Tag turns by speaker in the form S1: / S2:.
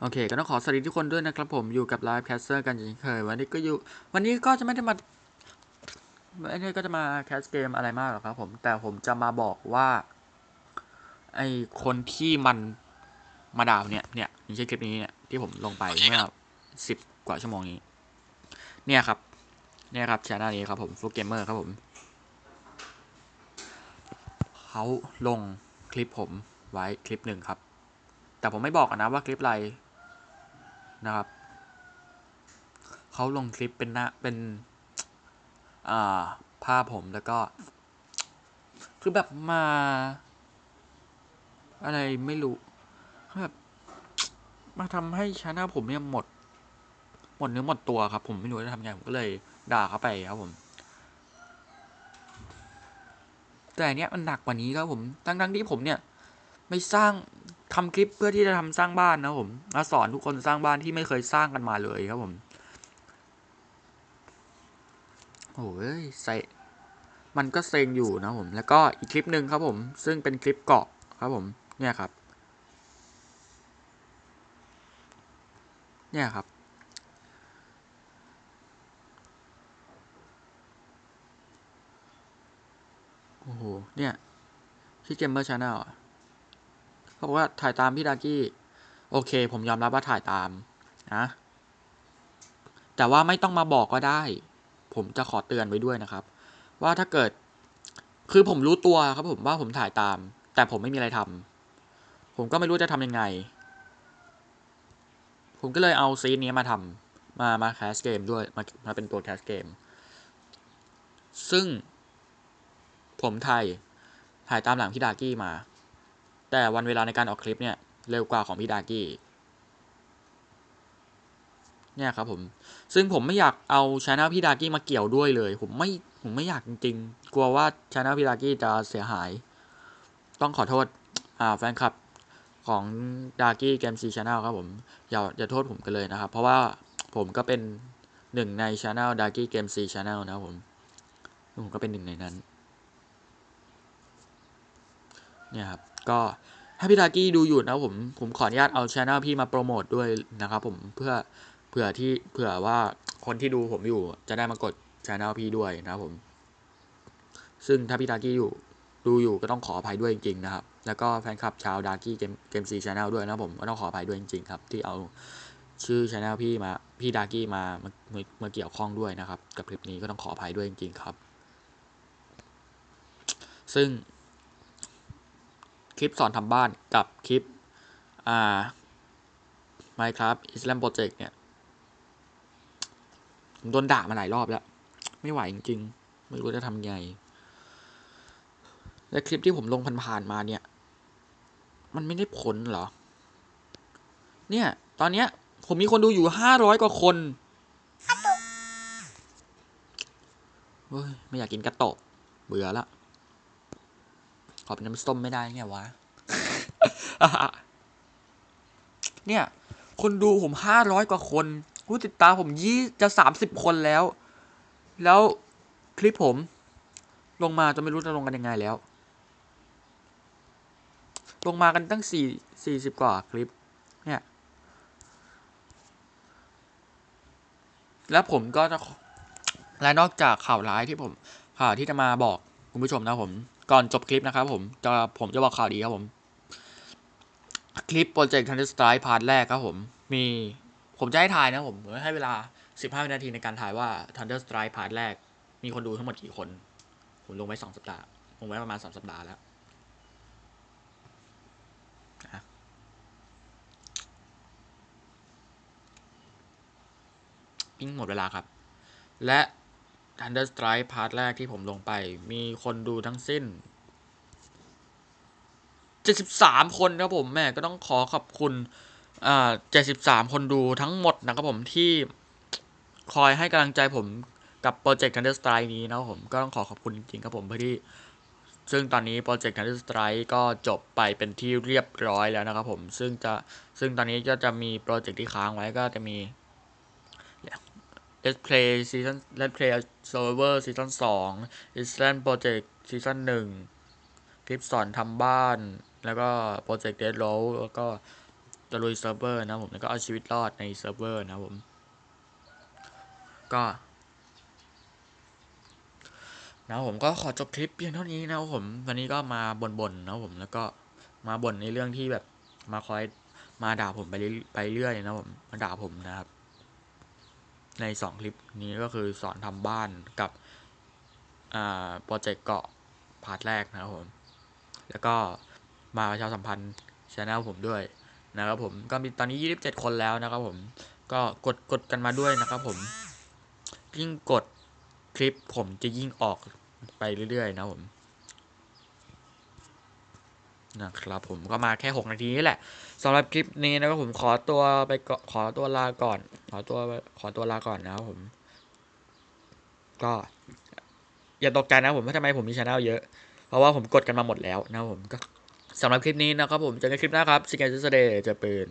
S1: โอเค ก็ต้องขอสวัสดีทุกคนด้วยนะครับผมอยู่กับไลฟ์แคสเซอร์กันอย่างที่เคย วันนี้ก็อยู่ วันนี้ก็จะไม่ได้มาไม่ได้ก็จะมาแคสเกมอะไรมากหรอกครับผม แต่ผมจะมาบอกว่า ไอคนที่มันมาด่าเนี่ย เนี่ยไม่ใช่คลิปนี้เนี่ยที่ผมลงไปเมื่อสิบกว่าชั่วโมงนี้ เนี่ยครับ เนี่ยครับช anel นี้ครับผมฟุกเกมเมอร์ครับผม เขาลงคลิปผมไว้คลิปหนึ่งครับ แต่ผมไม่บอกอะนะว่าคลิปอะไร นะครับเขาลงคลิปเป็นหน้าเป็นอ่าภาพผมแล้วก็ คือแบบมา อะไรไม่รู้แบบมาทำให้ชาแนลผมเนี่ยหมด หมดเนื้อหมดตัวครับ ผมไม่รู้จะทำยังไงผมก็เลยด่าเขาไปครับผม แต่อันเนี้ยมันหนักกว่านี้ครับผม ทั้งๆที่ผมเนี่ย ไม่สร้าง ทำคลิปเพื่อที่จะทำสร้างบ้านนะผมมาสอนทุกคนสร้างบ้านที่ไม่เคยสร้างกันมาเลยครับผมโอ้ยใส่มันก็เซ็งอยู่นะผม แล้วก็อีกคลิปหนึ่งครับผม ซึ่งเป็นคลิปเกาะครับผม เนี่ยครับ เนี่ยครับ โอ้โห เนี่ยที่เกมเมอร์ชาแนลอะ บอกว่าถ่ายตามพี่ดากี้ โอเค ผมยอมรับว่าถ่ายตามนะ แต่ว่าไม่ต้องมาบอกก็ได้ ผมจะขอเตือนไว้ด้วยนะครับ ว่าถ้าเกิด คือผมรู้ตัวครับผมว่าผมถ่ายตาม แต่ผมไม่มีอะไรทำผมก็ไม่รู้จะทำยังไง ผมก็เลยเอาซีนนี้มาทำมามาแคสเกมด้วย มามาเป็นตัวแคสเกม ซึ่ง ผมถ่ายถ่ายตามหลังพี่ดากี้มา แต่วันเวลาในการออกคลิปเนี่ยเร็วกว่าของพี่ดากี้เนี่ยครับผมซึ่งผมไม่อยากเอาช anel พี่ดากี้มาเกี่ยวด้วยเลย ผมไม่ผมไม่อยากจริงๆ กลัวว่าช anel พี่ดากี้จะเสียหาย ต้องขอโทษอ่าแฟนคลับของดากี้เกมซีช anel ครับผมอย่าอย่าโทษผมกันเลยนะครับ เพราะว่าผมก็เป็นหนึ่งในช anel ดากี้เกมซีช anel นะครับผมผมก็เป็นหนึ่งในนั้น เนี่ยครับก็ถ้าพี่ดากี้ดูอยู่นะผมผมขออนุญาตเอาช anel พี่มาโปรโมทด้วยนะครับผมเพื่อเผื่อที่เผื่อว่าคนที่ดูผมอยู่จะได้มากดช anel พี่ด้วยนะครับผม ซึ่งถ้าพี่ดากี้อยู่ดูอยู่ก็ต้องขออภัยด้วยจริงๆนะครับ แล้วก็แฟนคลับชาวดากี้เกมเกมซีช anel ด้วยนะผมก็ต้องขออภัยด้วยจริงๆครับ ที่เอาชื่อช anel พี่มาพี่ดากี้มามามามาเกี่ยวข้องด้วยนะครับ กับคลิปนี้ก็ต้องขออภัยด้วยจริงๆครับ ซึ่ง คลิปสอนทำบ้านกับคลิปอ่า Minecraft Islam Project เนี่ยผมโดนด่ามาหลายรอบแล้ว ไม่ไหวจริงๆ ไม่รู้จะทำไง และคลิปที่ผมลงผ่านๆมาเนี่ย มันไม่ได้ผลเหรอ เนี่ย ตอนเนี้ย ผมมีคนดูอยู่ห้าร้อยกว่าคนเฮ้ย ไม่อยากกินกระโตะเบื่อละ ขอเป็นน้ำส้มไม่ได้ไงวะ เนี่ย คนดูผมห้าร้อยกว่าคน ผู้ติดตามผมยี่จะสามสิบคนแล้ว แล้วคลิปผม ลงมาจะไม่รู้จะลงกันยังไงแล้ว ลงมากันตั้งสี่สี่สิบกว่าคลิป เนี่ย แล้วผมก็จะและนอกจากข่าวร้ายที่ผมข่าวที่จะมาบอกคุณผู้ชมนะผม ก่อนจบคลิปนะครับผมจะผมจะบอกข่าวดีครับผม คลิปโปรเจกต์ Thunder Strike พาร์ทแรกครับผม มีผมจะให้ทายนะผมให้เวลา 15 วินาทีในการถ่ายว่า Thunder Strike พาร์ทแรก มีคนดูทั้งหมดกี่คน ผมลงไว้2สัปดาห์ ลงไว้ประมาณ 2 สัปดาห์แล้วปิ้งหมดเวลาครับ และ Thunder Strike พาร์ทแรกที่ผมลงไป มีคนดูทั้งสิ้น 73 คนครับผมแม่ก็ต้องขอขอบคุณอ่า73 คนดูทั้งหมดนะครับผมที่คอยให้กำลังใจผมกับโปรเจกต์ Thunder Strike นี้นะครับผมก็ต้องขอขอบคุณจริงๆครับผมเพื่อที่ซึ่งตอนนี้โปรเจกต์ Thunder Strike ก็จบไปเป็นที่เรียบร้อยแล้วนะครับผม ซึ่งจะซึ่งตอนนี้ก็จะมีโปรเจกต์ที่ค้างไว้ก็จะมี Let's Play Season Let's Play Server Season 2 Island Project Season 1คลิปสอนทำบ้าน แล้วก็โปรเจกต์ Dead Roll แล้วก็ตะลุยเซิร์ฟเวอร์นะผม แล้วก็เอาชีวิตรอดในเซิร์ฟเวอร์นะผม ก็นะผมก็ขอจบคลิปเพียงเท่านี้นะผม วันนี้ก็มาบ่นๆนะผม แล้วก็มาบ่นในเรื่องที่แบบมาคอยมาด่าผมไปเรื่อยไปเรื่อยนะผม มาด่าผมนะครับ ในสองคลิปนี้ก็คือสอนทำบ้านกับโปรเจกต์เกาะพาร์ทแรกนะครับผม แล้วก็มาประชาสัมพันธ์ช anel ผมด้วยนะครับผมก็มีตอนนี้ 27 คนแล้วนะครับผมก็กดกดกันมาด้วยนะครับผมยิ่งกดคลิปผมจะยิ่งออกไปเรื่อยๆนะผม นะครับผมก็มาแค่ 6 นาทีนี่แหละสำหรับคลิปนี้นะครับผมขอตัวไปขอตัวลาก่อน ขอตัวขอตัวลาก่อนนะครับผม ก็ อย่าตกใจนะผมว่าทำไมผมมีชาแนลเยอะ เพราะว่าผมกดกันมาหมดแล้วนะครับผมก็สำหรับคลิปนี้นะครับผมเจอกันคลิปหน้าครับสิกเกอร์สเดย์เป็น